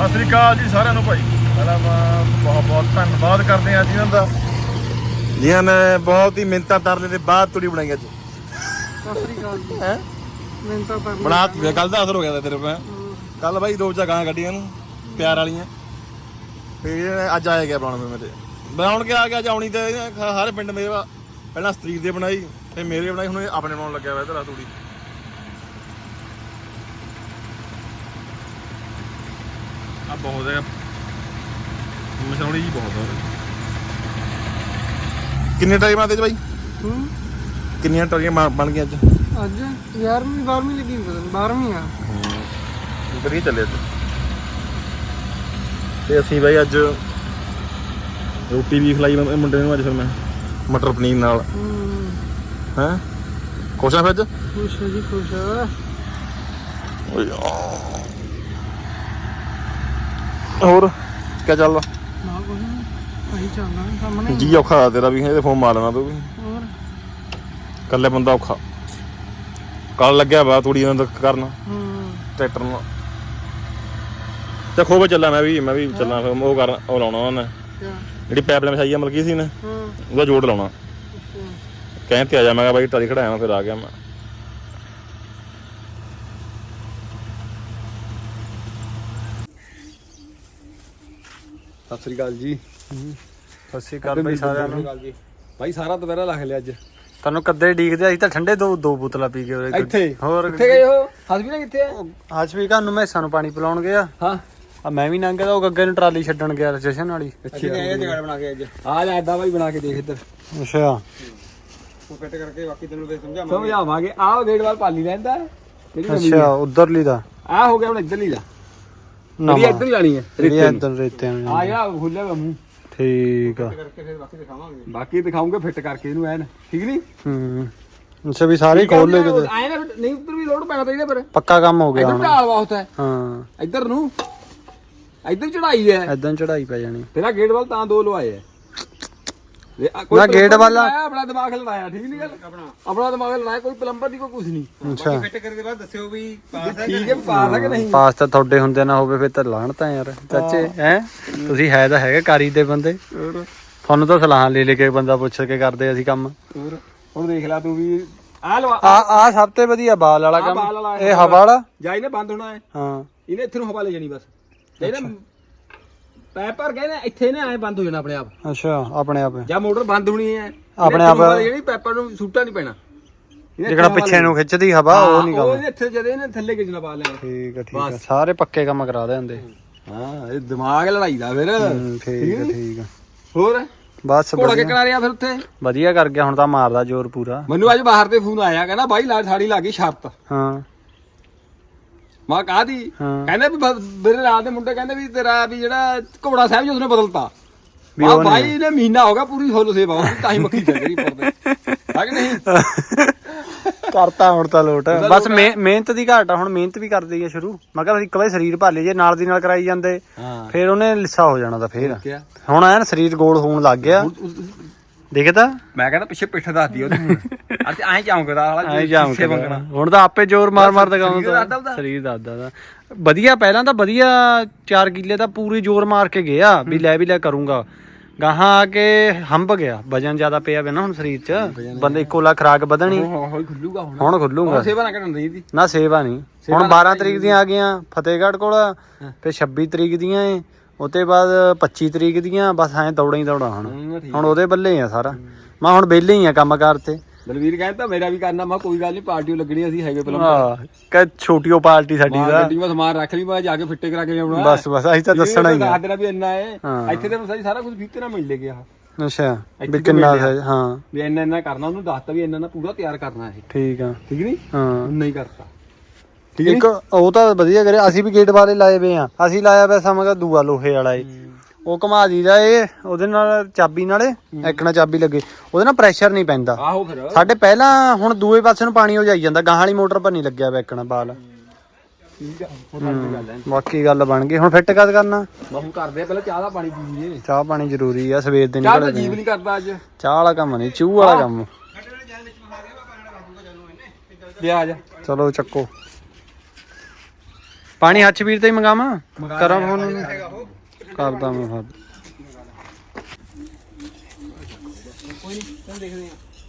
ਸਤਿ ਸ੍ਰੀ ਅਕਾਲ ਜੀ ਸਾਰਿਆਂ ਨੂੰ ਭਾਈ। ਪਹਿਲਾਂ ਬਹੁਤ ਬਹੁਤ ਧੰਨਵਾਦ ਕਰਦੇ ਹਾਂ ਜਿਨ੍ਹਾਂ ਦਾ ਜਿਨ੍ਹਾਂ ਨੇ ਬਹੁਤ ਹੀ ਮਿਹਨਤਾਂ ਤਰਲੇ ਦੇ ਬਾਅਦ ਤੁੜੀ ਬਣਾਈ ਅੱਜ। ਸਤਿ ਸ੍ਰੀ ਅਕਾਲ ਜੀ। ਹੈ? ਮੈਂ ਤਾਂ ਤਾਂ ਬਣਾ ਤੀ ਕੱਲ ਦਾ ਅਸਰ ਹੋ ਗਿਆ ਤੇਰੇ ਪਾ ਕੱਲ ਬਾਈ ਦੋ ਚਾਕਾਂ ਗੱਡੀਆਂ ਨੂੰ ਪਿਆਰ ਵਾਲੀਆਂ। ਫੇਰ ਅੱਜ ਆਇਆ ਗਿਆ ਬਣਾਉਣ ਮੇਰੇ ਬਣਾਉਣ ਕੇ ਆ ਗਿਆ ਅੱਜ ਆਉਣੀ ਤੇ ਹਰ ਪਿੰਡ ਮੇਰੇ ਵਾ- ਪਹਿਲਾਂ ਸਤਰੀਕ ਦੇ ਬਣਾਈ ਫੇਰ ਮੇਰੇ ਬਣਾਈ ਹੁਣ ਆਪਣੇ ਬਣਾਉਣ ਲੱਗਿਆ ਵਾ ਆ ਤੂੜੀ। ਬਹੁਤ ਹੈ ਮਸ਼ਾਉਣੀ ਜੀ ਬਹੁਤ ਹੈ ਕਿੰਨੇ ਟਾਈਮ ਆਦੇ ਬਾਈ? ਹੂੰ? ਕਿੰਨੀਆਂ ਟਰਾਲੀਆਂ ਬਣ- ਬਣ ਗਈਆਂ ਅੱਜ? ਅੱਜ 11ਵੀਂ 12ਵੀਂ ਲੱਗੀ ਪਤਾ ਨਹੀਂ 12ਵੀਂ ਆ। ਕਰੀ ਚੱਲੇ ਅੱਜ। ਤੇ ਅਸੀਂ ਬਾਈ ਅੱਜ ਰੋਟੀ ਵੀ ਖਲਾਈ ਮੈਂ- ਇਹ ਮੁੰਡੇ ਨੂੰ ਅੱਜ ਫਿਰ ਮੈਂ ਮਟਰ ਪਨੀਰ ਨਾਲ। ਹੂੰ। ਹੈ? ਖੁਸ਼ ਆ ਫਿਰ ਅੱਜ? ਖੁਸ਼ ਹੈ ਜੀ ਖੁਸ਼ ਹੈ ਓਏ ਆ। ਹੋਰ ਕੀ ਚੱਲਦਾ? ਨਾ ਕੋਈ ਨਹੀਂ ਅਹੀਂ ਚੱਲਦਾ ਸਾਹਮਣੇ ਜੀ ਔਖਾ ਤੇਰਾ ਵੀ ਇਹਦੇ ਫੋਨ ਮਾਰ ਲੈਣਾ ਤੂੰ ਵੀ। ਹੋਰ? ਇਕੱਲੇ ਬੰਦਾ ਔਖਾ। ਕੱਲ ਲੱਗਿਆ ਵਾ ਥੋੜੀ ਇਹਨਾਂ ਦਾ ਕਰਨ। ਹੂੰ। ਟਰੈਕਟਰ ਨਾਲ ਤੇ ਖੋਬੇ ਚੱਲਾਂ ਮੈਂ ਵੀ ਮੈਂ ਵੀ ਚੱਲਾਂ ਫਿਰ ਉਹ ਕਰਨ ਉਹ ਲਾਉਣਾ ਉਹਨੇ ਜਿਹੜੀ ਪਾਈਪਲਾਈਨ ਵਿਛਾਈ ਆ ਮਲਕੀ ਸੀ ਨੇ ਹਾਂ। ਉਹਦਾ ਜੋੜ ਲਾਉਣਾ। ਤੇ ਆ ਜਾ ਮੈਂ ਕਿਹਾ ਬਾਈ ਟਰਾਲੀ ਖੜਾਇਆ ਫਿਰ ਆ ਗਿਆ ਮੈਂ। ਸਤਿ ਸ੍ਰੀ ਅਕਾਲ ਜੀ। ਸਤਿ ਸ੍ਰੀ ਅਕਾਲ ਬਈ ਸਾਰਿਆਂ ਨੂੰ। ਜੀ। ਭਾਈ ਸਾਰਾ ਦੁਪਹਿਰਾ ਲੱਖ ਲਿਆ ਅੱਜ। ਤੁਹਾਨੂੰ ਕੱਦੇ ਡੀਕਦੇ ਅਸੀਂ ਤਾਂ ਠੰਡੇ ਦੋ ਦੋ ਬੋਤਲਾਂ ਪੀ ਕੇ ਉਰੇ ਇੱਥੇ? ਹੋਰ ਕਿੱਥੇ ਗਏ ਹੋ? ਹਸਬੀਨਾ ਕਿੱਥੇ ਆ? ਅੱਜ ਵੀ ਘਰ ਨੂੰ ਮੈਸਾਂ ਨੂੰ ਪਾਣੀ ਪਿਲਾਉਣ ਗਿਆ। ਹਾਂ। ਆ ਮੈਂ ਵੀ ਗਿਆ ਤਾਂ ਉਹ ਗੱਗੇ ਨੂੰ ਟਰਾਲੀ ਛੱਡਣ ਗਿਆ ਰਜਸ਼ਨ ਵਾਲੀ। ਅੱਛਾ। ਇਹ ਜਗੜ ਬਣਾ ਕੇ ਅੱਜ। ਆ ਲੈ ਐਦਾਂ ਭਾਈ ਬਣਾ ਕੇ ਦੇਖ ਇੱਧਰ। ਅੱਛਾ। ਉਹ ਫਿੱਟ ਕਰਕੇ ਬਾਕੀ ਤੈਨੂੰ ਫੇਰ ਸਮਝਾਵਾਂਗੇ। ਸਮਝਾਵਾਂਗੇ। ਆਹ ਗੇਟ ਵਾਲ ਪਾਲੀ ਲੈਂਦਾ ਅੱਛਾ ਉਧਰਲੀ ਦਾ। ਆ ਹੋ ਗਿਆ ਹੁਣ ਇੱਧਰਲੀ ਦਾ। ਨਵਾਂ ਜਿਹੜੀ ਇੱਧਰ ਹੀ ਜਾਣੀ ਹੈ ਜਿਹੜੀ ਰੇਤੇ ਨੂੰ। ਇੱਧਰ ਰੇਤੇ ਨੂੰ ਆ ਜਿਹੜਾ ਖੁੱਲਿਆ ਵਾ ਮੂੰਹ। ਠੀਕ ਆ। ਕਰਕੇ ਫਿਰ ਬਾਕੀ ਦਿਖਾਵਾਂਗੇ। ਬਾਕੀ ਦਿਖਾਉਂਗੇ ਫਿੱਟ ਕਰਕੇ ਇਹਨੂੰ ਐਨ। ਠੀਕ ਨਹੀਂ? ਹੂੰ। ਅੱਛਾ ਵੀ ਸਾਰੇ ਖੋਲ ਲੈ ਕਿਤੇ? ਆਏ ਨਾ ਫਿਰ- ਨਹੀਂ ਉੱਧਰ ਵੀ ਲੋਡ ਪੈਣਾ ਚਾਹੀਦਾ ਪਰ। ਪੱਕਾ ਕੰਮ ਹੋ ਗਿਆ ਇੱਧਰ ਹੁਣ। ਢਾਲ ਬਹੁਤ ਹੈ ਹਾਂ। ਇੱਧਰ ਨੂੰ। ਇੱਧਰ ਚੜਾਈ ਹੈ। ਐਦਾਂ ਚੜਾਈ ਪੈ ਜਾਣੀ। ਤੇਰਾ ਗੇਟ ਵੱਲ ਤਾਂ ਦੋ ਲਵਾਏ ਆ- ਨਾ ਗੇਟ ਵਾਲਾ- ਨੀ ਆਪਣਾ ਦਿਮਾਗ ਲੜਾਇਆ ਠੀਕ ਨਹੀਂ ਗੱਲ? ਆਪਣਾ। ਆਪਣਾ ਦਿਮਾਗ ਲੜਾਇਆ ਕੋਈ ਪਲੰਬਰ ਦੀ ਕੋਈ ਕੁਝ ਨਹੀਂ। ਅੱਛਾ। ਫਿੱਟ ਕਰਨ ਦੇ ਬਾਅਦ ਦੱਸਿਓ ਵੀ ਪਾਸ ਹੈ ਠੀਕ ਹੈ ਪਾਸ ਹੈ ਕਿ ਨਹੀਂ? ਪਾਸ ਤਾਂ ਤੁਹਾਡੇ ਹੁੰਦੇ ਨਾ ਹੋਵੇ ਫਿਰ ਤਾਂ ਲਾਣ ਤਾਂ ਯਾਰ। ਚਾਚੇ ਹੈ। ਤੁਸੀਂ ਹੈ ਤਾਂ ਹੈਗੇ ਕਾਰੀ ਦੇ ਬੰਦੇ। ਤੁਹਾਨੂੰ ਤਾਂ ਸਲਾਹਾਂ ਲੈ ਲੈ ਕੇ ਬੰਦਾ ਪੁੱਛ ਕੇ ਕਰਦੇ ਅਸੀਂ ਕੰਮ। ਹੋਰ? ਹੁਣ ਦੇਖ ਲੈ ਤੂੰ ਵੀ ਆ ਲਵਾ ਆ ਆ ਸਭ ਤੋਂ ਵਧੀਆ ਬਾਲ ਵਾਲਾ ਕੰਮ। ਇਹ ਹਵਾ ਵਾਲਾ? ਜਾ ਇਹਨੇ ਬੰਦ ਹੋਣਾ ਹੈ। ਹਾਂ। ਇਹਨੇ ਇੱਥੇ ਨੂੰ ਹਵਾ ਲੈ ਜਾਣੀ ਬਸ। ਇਹਨੇ ਪੈਪ ਭਰ ਗਏ ਨਾ ਇੱਥੇ ਨੇ ਐ ਬੰਦ ਹੋ ਜਾਣਾ ਆਪਣੇ ਆਪ। ਅੱਛਾ ਆਪਣੇ ਆਪ। ਜਾਂ ਮੋਟਰ ਬੰਦ ਹੋਣੀ ਹੈ। ਆਪਣੇ ਆਪ- ਜਿਹੜੀ ਪੈਪਰ ਨੂੰ ਸੂਟਾ ਨਹੀਂ ਪੈਣਾ। ਜਿਹੜਾ ਪਿੱਛੇ ਨੂੰ ਖਿੱਚਦੀ ਹਵਾ ਉਹ ਨਹੀਂ ਹਾਂ, ਉਹ ਇੱਥੇ ਜਦੇ ਨੇ ਥੱਲੇ ਖਿੱਚਣਾ ਪਾ ਲੈਣਾ ਠੀਕ ਆ ਠੀਕ ਆ। ਸਾਰੇ ਪੱਕੇ ਕੰਮ ਕਰਾ ਦੇ ਹੁੰਦੇ ਹਾਂ ਇਹ ਦਿਮਾਗ ਲੜਾਈ ਦਾ ਫਿਰ। ਹੂੰ, ਠੀਕ ਆ ਠੀਕ ਆ ਹੋਰ? ਬਸ ਘੋੜਾ ਵਧੀਆ- ਕਿੱਕਣਾ ਰਿਹਾ ਫਿਰ ਉੱਥੇ? ਵਧੀਆ ਕਰ ਗਿਆ ਹੁਣ ਤਾਂ ਮਾਰਦਾ ਜ਼ੋਰ ਪੂਰਾ। ਮੈਨੂੰ ਅੱਜ ਬਾਹਰ ਤੇ ਫੋਨ ਆਇਆ ਕਹਿੰਦਾ ਬਾਈ ਲਾ ਸਾੜੀ ਲਾ ਗਈ ਸ਼ਰਤ ਹਾਂ। ਮੈਂ ਕਹਾ ਦੀ? ਹਾਂ। ਕਹਿੰਦੇ ਵੀ ਮੇਰੇ ਨਾਲ ਦੇ ਮੁੰਡੇ ਕਹਿੰਦੇ ਵੀ ਤੇਰਾ ਵੀ ਜਿਹੜਾ ਘੋੜਾ ਸਾਹਿਬ ਜੀ ਉਸਨੇ ਬਦਲਤਾ। ਵੀ ਉਹ। ਬਾਈ ਨੇ ਮਹੀਨਾ ਹੋ ਗਿਆ ਪੂਰੀ ਫੁੱਲ ਸੇਵਾ ਉਹਦੀ ਤਾਂ ਹੀ ਮੱਖੀ ਚੱਲ ਰਹੀ ਪਰਦੇ ਹੈ ਕਿ ਨਹੀਂ? ਕਰਤਾ ਹੁਣ ਤਾਂ ਲੋਟ। ਬਸ ਮਿਹ- ਮਿਹਨਤ ਦੀ ਘਾਟ ਆ ਹੁਣ ਮਿਹਨਤ ਵੀ ਕਰਦੀ ਆ ਸ਼ੁਰੂ। ਮੈਂ ਕਿਹਾ ਇੱਕ ਵਾਰੀ ਸਰੀਰ ਭਾਲੇ ਜੇ ਨਾਲ ਦੀ ਨਾਲ ਕਰਾਈ ਜਾਂਦੇ ਹਾਂ। ਫੇਰ ਉਹਨੇ ਲਿੱਸਾ ਹੋ ਜਾਣਾ ਤਾਂ ਫੇਰ। ਕਿਆ? ਹੁਣ ਐਨ ਸਰੀਰ ਗੋਲ ਹੋਣ ਲੱਗ ਗਿਆ। ਦੇਖਦਾ? ਮੈਂ ਕਹਿੰਦਾ ਪਿੱਛੇ ਪਿੱਠ ਦੱਸਦੀ ਉਹਦੀ ਅੱਜ ਐਂ ਐ ਵਾਲਾ ਜਾਮ ਸ਼ੀਸ਼ੇ ਮੰਗਣਾ। ਹੁਣ ਤਾਂ ਆਪੇ ਜ਼ੋਰ ਮਾਰ ਮਾਰ ਸਰੀਰ ਦਿਖਾਉਂਦਾ ਦੱਸਦਾ ਉਹਦਾ। ਸਰੀਰ ਦੱਸਦਾ ਦਾ ਵਧੀਆ ਪਹਿਲਾਂ ਤਾਂ ਵਧੀਆ 4 ਕਿੱਲੇ ਤਾਂ ਪੂਰੀ ਜ਼ੋਰ ਮਾਰ ਕੇ ਗਿਆ ਵੀ ਲੈ ਵੀ ਲੈ ਕਰੂੰਗਾ। ਗਾਹਾਂ ਆ ਕੇ ਹੰਬ ਗਿਆ। ਵਜਨ ਜ਼ਿਆਦਾ ਪਿਆ ਵੇ ਨਾ ਹੁਣ ਸਰੀਰ 'ਚ। ਬੰਦੇ ਇੱਕੋ ਲੱਖ ਖਰਾਕ ਵਧਣੀ। ਹੋ ਹੋ ਖੁੱਲੂਗਾ ਹੁਣ। ਹੁਣ ਖੁੱਲੂਗਾ। ਸੇਵਾ ਨਾ ਕਰਨ ਦੀ ਨਾ ਸੇਵਾ ਨਹੀਂ। ਹੁਣ 12 ਤਰੀਕ ਦੀਆਂ ਆ ਗਈਆਂ ਫਤਿਹਗੜ੍ਹ ਕੋਲ। ਫਿਰ 26 ਤਰੀਕ ਦੀਆਂ ਏ। ਉਤੇ ਬਾਅਦ 25 ਤਰੀਕ ਦੀਆਂ ਬਸ ਐਂ ਦੌੜਾ ਹੀ ਦੌੜਾ ਹੁਣ। ਹੂੰ, ਹੁਣ ਉਹਦੇ ਬੱਲੇ ਆ ਸਾਰਾ। ਮੈਂ ਹੁਣ ਵਿਹਲੇ ਹੀ ਆ ਕੰਮ ਕਾਰ ਤੇ। ਦਲਵੀਰ ਕਹਿੰਦਾ ਮੇਰਾ ਵੀ ਕਰਨਾ। ਮੈਂ ਕਿਹਾ ਕੋਈ ਗੱਲ ਨਹੀਂ ਪਾਰਟੀ ਲੱਗਣੀ ਅਸੀਂ ਹੈਗੇ ਪਹਿਲਾਂ ਆ ਕਿ ਛੋਟੀ ਉਹ ਪਾਰਟੀ ਸਾਡੀ ਦਾ। ਗੱਡੀ ਮੈਂ ਸਮਾਨ ਰੱਖ ਲਈ ਮੈਂ ਜਾ ਕੇ ਫਿੱਟੇ ਕਰਾ ਕੇ ਲਿਆਉਣਾ। ਬਸ ਬਸ ਅਸੀਂ ਤਾਂ ਦੱਸਣਾ ਹੀ ਆ। ਦੱਸ ਦੇਣਾ ਵੀ ਇੰਨਾ ਹੈ ਹਾਂ। ਇੱਥੇ ਤਾਂ ਸਾਰੀ ਸਾਰਾ ਕੁਝ ਫੀਤੇ ਨਾਲ ਮਿਲ ਲੈ ਗਿਆ। ਅੱਛਾ ਵੀ ਕਿੰਨਾ। ਹੈ ਹਾਂ। ਵੀ ਇੰਨਾ ਇੰਨਾ ਕਰਨਾ ਉਹਨੂੰ ਦੱਸਤਾ ਵੀ ਇੰਨਾ ਇੰਨਾ ਪੂਰਾ ਤਿਆਰ ਕਰਨਾ ਹੈ ਠੀਕ ਆ। ਠੀਕ ਨਹੀਂ ਹਾਂ। ਨਹੀਂ ਕਰਤਾ। ਇੱਕ ਉਹ ਤਾਂ ਵਧੀਆ ਕਰਿਆ ਅਸੀਂ ਵੀ ਗੇਟ ਵਾਲੇ ਲਾਏ ਵੇ ਆ। ਅਸੀਂ ਲਾਇਆ ਪਿਆ ਸਮਾਂ ਦੂਆ ਲੋਹੇ ਵਾਲਾ ਏ। ਉਹ ਘੁਮਾ ਦੀਦਾ ਏ ਉਹਦੇ ਨਾਲ ਚਾਬੀ ਨਾਲੇ ਇੱਕ ਨਾਲ ਚਾਬੀ ਲੱਗੇ। ਉਹਦੇ ਨਾਲ ਪ੍ਰੈਸ਼ਰ ਨਹੀਂ ਪੈਂਦਾ। ਆਹੋ ਫਿਰ। ਸਾਡੇ ਪਹਿਲਾਂ ਹੁਣ ਦੂਏ ਪਾਸੇ ਨੂੰ ਪਾਣੀ ਹੋ ਜਾਈ ਜਾਂਦਾ ਗਾਹਾਂ ਵਾਲੀ ਮੋਟਰ ਪਰ ਨਹੀਂ ਲੱਗਿਆ ਵੇਖਣਾ ਬਾਲ। ਠੀਕ ਆ ਹੁਣ ਸਾਡੀ ਗੱਲ ਹੈ। ਬਾਕੀ ਗੱਲ ਬਣ ਗਈ। ਹੁਣ ਫਿੱਟ ਕਦ ਕਰਨਾ? ਹੁਣ ਕਰਦੇ ਆ ਪਹਿਲਾਂ ਚਾਹ ਦਾ ਪਾਣੀ ਪੀ ਲਈਏ। ਚਾਹ ਪਾਣੀ ਜ਼ਰੂਰੀ ਆ ਸਵੇਰ ਦੇ ਚਾਹ ਨਿਕਲ ਤਾਂ ਜੀਵ ਨਹੀਂ ਕਰਦਾ ਅੱਜ। ਚਾਹ ਵਾਲਾ ਕੰਮ ਨਹੀਂ ਚੂਹ ਵਾਲਾ ਕੰਮ। ਲਿਆ ਆ ਜਾ। ਚਲੋ ਚੱਕੋ। ਪਾਣੀ ਹੱਥ ਵੀਰ ਤੇ ਹੀ ਮੰਗਾਵਾਂ? ਮੰਗਾ ਕਰਾਂ ਫੋਨ। ਕਰਦਾ ਮੈਂ ਫਿਰ